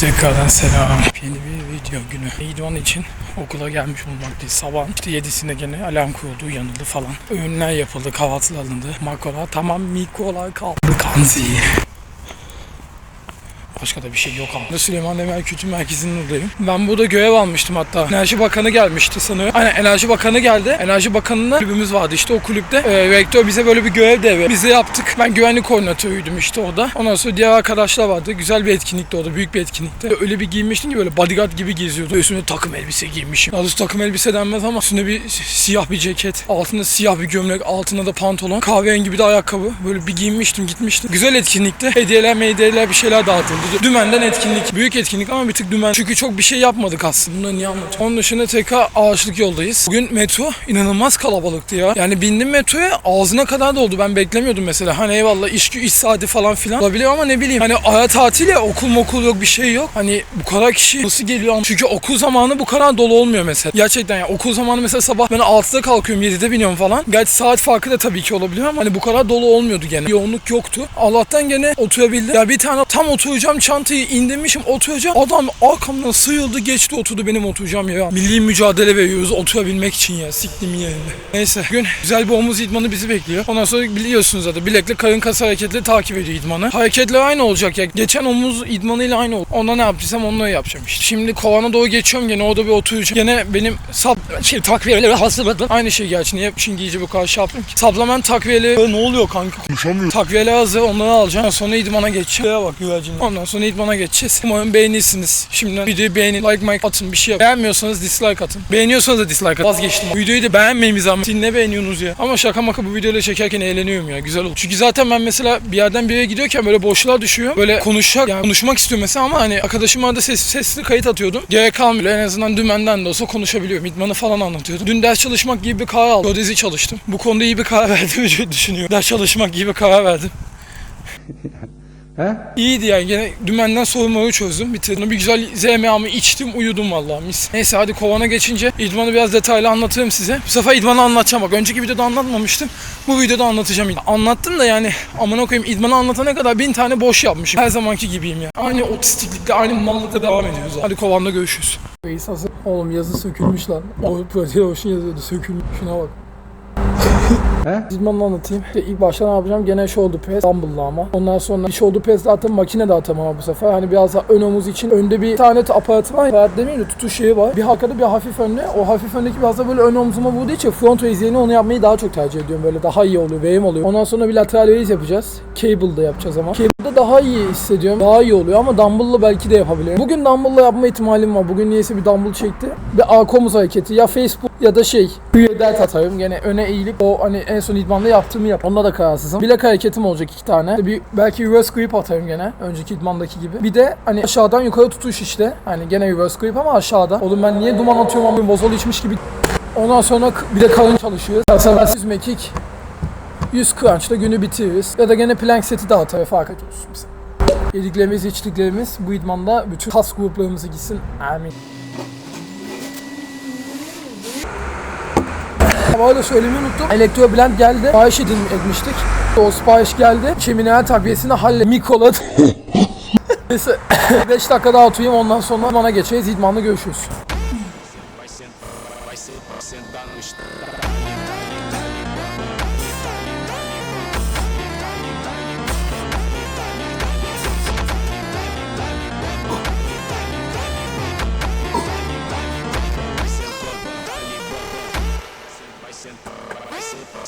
Tekrardan selam. Yeni bir video günü. İdman için okula gelmiş bulunmaktayız. Sabah işte 7'sinde gene alarm kuruldu, uyanıldı falan. Öğünler yapıldı, kahvaltılar alındı. Makrolar tamam mikrolar kaldı. Kanzi. Başka da bir şey yok ama. Süleyman Demirel Kültür Merkezi'nin oradayım. Ben burada görev almıştım hatta. Enerji Bakanı gelmişti sanıyorum. Aynen Enerji Bakanı geldi. Enerji Bakanı'nın kulübümüz vardı işte o kulüpte. Ee, rektör bize böyle bir görev devre. Biz yaptık. Ben güvenlik koordinatörüydüm işte orada. Ondan sonra diğer arkadaşlar vardı. Güzel bir etkinlikti orada. Büyük bir etkinlikti. Öyle bir giyinmiştim ki böyle bodyguard gibi geziyordu. Üstüne takım elbise giymişim. Doğrusu takım elbise denmez ama üstünde bir siyah bir ceket. Altında siyah bir gömlek. Altında da pantolon. Kahverengi bir de ayakkabı. Böyle bir giyinmiştim gitmiştim. Güzel etkinlikti. Hediyeler medyeler bir şeyler dağıtıldı. Dümenden etkinlik. Büyük etkinlik ama bir tık dümen. Çünkü çok bir şey yapmadık aslında. Bunları niye anlatıyorum? Onun dışında tekrar ağaçlık yoldayız. Bugün metro inanılmaz kalabalıktı ya. Yani bindim metroya ağzına kadar doldu. Ben beklemiyordum mesela. Hani eyvallah iş, iş saati falan filan olabilir ama ne bileyim. Hani ara tatil ya okul mokul yok bir şey yok. Hani bu kadar kişi nasıl geliyor? Çünkü okul zamanı bu kadar dolu olmuyor mesela. Gerçekten ya okul zamanı mesela sabah ben 6'da kalkıyorum 7'de biniyorum falan. Gerçi saat farkı da tabii ki olabilir ama hani bu kadar dolu olmuyordu gene. Yoğunluk yoktu. Allah'tan gene oturabildim. Ya bir tane tam oturacağım çantayı indirmişim oturacağım. Adam arkamdan sıyıldı geçti oturdu benim oturacağım ya. Milli mücadele veriyoruz oturabilmek için ya. Siktim yerinde. Neyse gün güzel bir omuz idmanı bizi bekliyor. Ondan sonra biliyorsunuz zaten bilekle karın kas hareketleri takip ediyor idmanı. Hareketler aynı olacak ya. Geçen omuz idmanıyla aynı oldu. Ona ne yaptıysam onları yapacağım işte. Şimdi kovana doğru geçiyorum gene orada bir oturacağım. Gene benim sap şey takviyeleri hazırladım. Aynı şey gerçi niye şimdi iyice bu kadar şey yaptım ki. Supplement takviyeleri ne oluyor kanka? Konuşamıyorum. Takviyeler hazır onları alacağım. Sonra idmana geçeceğim. Şuraya bak güvercin. Ondan sonra idmana geçeceğiz. Umarım beğenirsiniz. Şimdiden videoyu beğenin. Like like atın bir şey yap. Beğenmiyorsanız dislike atın. Beğeniyorsanız da dislike atın. Vazgeçtim. Videoyu da beğenmeyin zaman. Siz ne beğeniyorsunuz ya? Ama şaka maka bu videoyla çekerken eğleniyorum ya. Güzel oldu. Çünkü zaten ben mesela bir yerden bir yere gidiyorken böyle boşluğa düşüyor. Böyle konuşacak yani konuşmak istiyorum mesela ama hani arkadaşıma da ses, sesli kayıt atıyordum. Gerek kalmıyor. En azından dümenden de olsa konuşabiliyorum. İdmanı falan anlatıyordum. Dün ders çalışmak gibi bir karar aldım. Geodezi çalıştım. Bu konuda iyi bir karar verdiğimi düşünüyorum. Ders çalışmak gibi bir karar verdim. İyiydi yani gene dümenden soğumayı çözdüm bitirdim. Bir güzel ZMA'mı içtim uyudum vallahi mis. Neyse hadi kovana geçince idmanı biraz detaylı anlatırım size. Bu sefer idmanı anlatacağım bak önceki videoda anlatmamıştım. Bu videoda anlatacağım. Anlattım da yani amına koyayım idmanı anlatana kadar bin tane boş yapmışım. Her zamanki gibiyim ya. Aynı otistiklikle aynı mallıkla devam ediyoruz. Hadi kovanda görüşürüz. Reis hazır. Oğlum yazı sökülmüş lan. O Protein Ocean yazıyordu sökülmüş. Şuna bak. İdmanını anlatayım. İşte ilk başta ne yapacağım? Gene shoulder press, dumbbell'la ama. Ondan sonra bir shoulder press zaten makine de atamam bu sefer. Hani biraz daha ön omuz için önde bir tane aparatı var. Aparat demeyeyim de tutuş şeyi var. Bir arkada bir hafif önde. O hafif öndeki biraz da böyle ön omzuma vurduğu için front raise yerine onu yapmayı daha çok tercih ediyorum. Böyle daha iyi oluyor, verim oluyor. Ondan sonra bir lateral raise yapacağız. Cable'da yapacağız ama. Cable'da daha iyi hissediyorum. Daha iyi oluyor ama dumbbell'la belki de yapabilirim. Bugün dumbbell'la yapma ihtimalim var. Bugün niyeyse bir dumbbell çekti. Bir arka omuz hareketi. Ya Facebook ya da şey. Bir delt atarım. Gene öne eğilip o hani en son idmanda yaptığımı yap. Onda da kararsızım. Bilek hareketim olacak iki tane. Bir, belki reverse grip atarım gene. Önceki idmandaki gibi. Bir de hani aşağıdan yukarı tutuş işte. Hani gene reverse grip ama aşağıda. Oğlum ben niye duman atıyorum ama bozol içmiş gibi. Ondan sonra bir de karın çalışıyoruz. Yüz mekik. 100 crunch'la günü bitiririz. Ya da gene plank seti dağıtır fark ediyoruz bize. Yediklerimiz, içtiklerimiz bu idmanda bütün kas gruplarımızı gitsin. Amin. Bu arada söylemeyi unuttum. Elektro blend geldi. Sipariş edin, etmiştik. O sipariş geldi. Şemineler takviyesini halle mikrola. Neyse 5 dakika daha oturayım ondan sonra bana geçeceğiz. İdmanla görüşürüz. você sentar no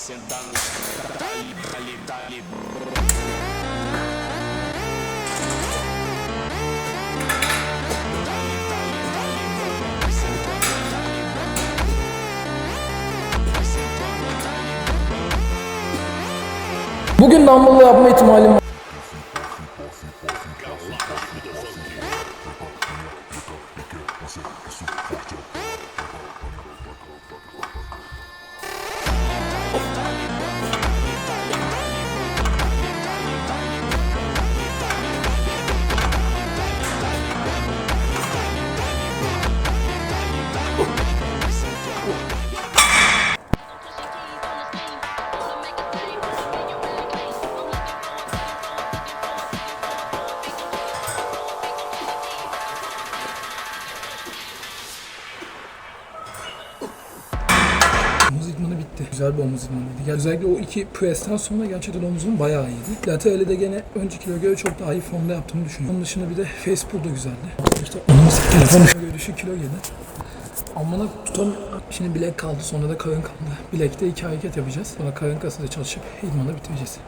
Sentar no ali ali ali Bugün dumbbell yapma ihtimalim var. Güzel bir omuz idmanıydı. Özellikle o iki pressten sonra gerçekten omuzum bayağı iyiydi. Laterali de gene önceki kiloya göre çok daha iyi formda yaptığımı düşünüyorum. Onun dışında bir de face pull da güzeldi. İşte onun telefon göre düşük kilo yedi. Amına tutam şimdi bilek kaldı sonra da karın kaldı. Bilekte iki hareket yapacağız. Sonra karın kası da çalışıp idmanı bitireceğiz.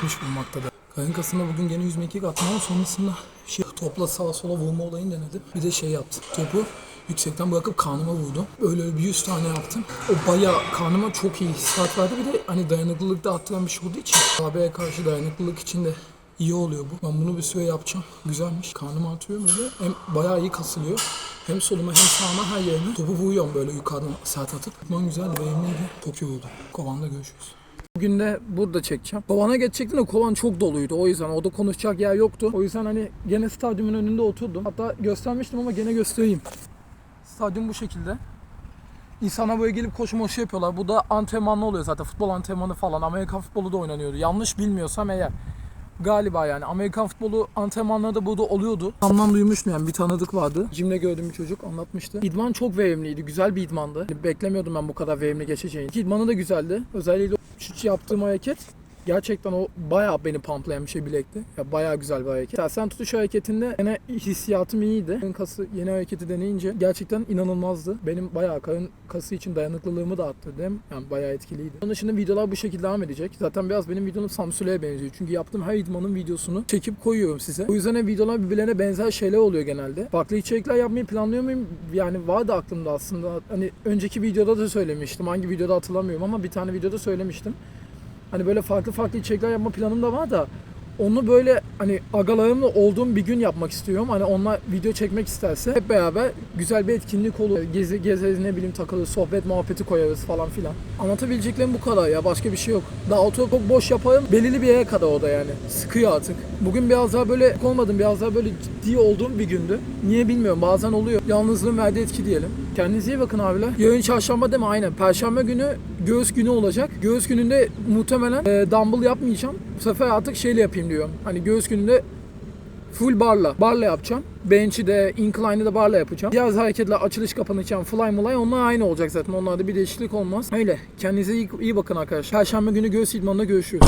Kuş bulmaktadır. Karın kasında bugün gene 100 mekik attım sonrasında şey, topla sağa sola vurma olayını denedim. Bir de şey yaptım. Topu yüksekten bırakıp karnıma vurdum. Öyle bir 100 tane yaptım. O bayağı karnıma çok iyi hissiyat verdi. Bir de hani dayanıklılık da arttıran bir şey olduğu için AB'ye karşı dayanıklılık için de iyi oluyor bu. Ben bunu bir süre yapacağım. Güzelmiş. Karnım artıyor böyle. Hem bayağı iyi kasılıyor. Hem soluma hem sağıma her yerine topu vuruyorum böyle yukarıdan sert atıp. İdman güzeldi, verimliydi. Çok yoruldu. Kovan'da görüşürüz. Bugün de burada çekeceğim. Kovana geçecektim de kovan çok doluydu. O yüzden orada konuşacak yer yoktu. O yüzden hani gene stadyumun önünde oturdum. Hatta göstermiştim ama gene göstereyim. Stadyum bu şekilde. İnsanlar böyle gelip koşu moşu yapıyorlar. Bu da antrenmanlı oluyor zaten. Futbol antrenmanı falan. Amerikan futbolu da oynanıyordu. Yanlış bilmiyorsam eğer. Galiba yani. Amerikan futbolu antrenmanları da burada oluyordu. Tamdan duymuştum yani bir tanıdık vardı. Jim'de gördüğüm bir çocuk anlatmıştı. İdman çok verimliydi. Güzel bir idmandı. Beklemiyordum ben bu kadar verimli geçeceğini. İdmanı da güzeldi. Özellikle şu yaptığım hareket Gerçekten o bayağı beni pamplayan bir şey bilekti. Ya bayağı güzel bir hareket. Tersen tutuş hareketinde yine hissiyatım iyiydi. Karın kası yeni hareketi deneyince gerçekten inanılmazdı. Benim bayağı karın kası için dayanıklılığımı da arttırdı. Yani bayağı etkiliydi. Onun dışında videolar bu şekilde devam edecek. Zaten biraz benim videom Samsule'ye benziyor. Çünkü yaptığım her idmanın videosunu çekip koyuyorum size. O yüzden de videolar birbirlerine benzer şeyler oluyor genelde. Farklı içerikler yapmayı planlıyor muyum? Yani vardı aklımda aslında. Hani önceki videoda da söylemiştim. Hangi videoda hatırlamıyorum ama bir tane videoda söylemiştim. Hani böyle farklı farklı içerikler yapma planım da var da onu böyle hani agalarımla olduğum bir gün yapmak istiyorum. Hani onlar video çekmek isterse hep beraber güzel bir etkinlik olur. Gezi gezeriz ne bileyim takılır, sohbet muhabbeti koyarız falan filan. Anlatabileceklerim bu kadar ya başka bir şey yok. Daha oturup çok boş yaparım. Belirli bir yere kadar o da yani. Sıkıyor artık. Bugün biraz daha böyle olmadım. Biraz daha böyle ciddi olduğum bir gündü. Niye bilmiyorum. Bazen oluyor. Yalnızlığın verdiği etki diyelim. Kendinize iyi bakın abiler. Yarın çarşamba mi? Aynen. Perşembe günü göğüs günü olacak. Göğüs gününde muhtemelen e, dumbbell yapmayacağım. Bu sefer artık şeyle yapayım diyorum. Hani göğüs gününde full barla. Barla yapacağım. Bench'i de, incline'ı da barla yapacağım. Diğer hareketler açılış yani fly mulay onlar aynı olacak zaten. Onlarda bir değişiklik olmaz. Öyle. Kendinize iyi, iyi bakın arkadaşlar. Perşembe günü göğüs idmanında görüşürüz.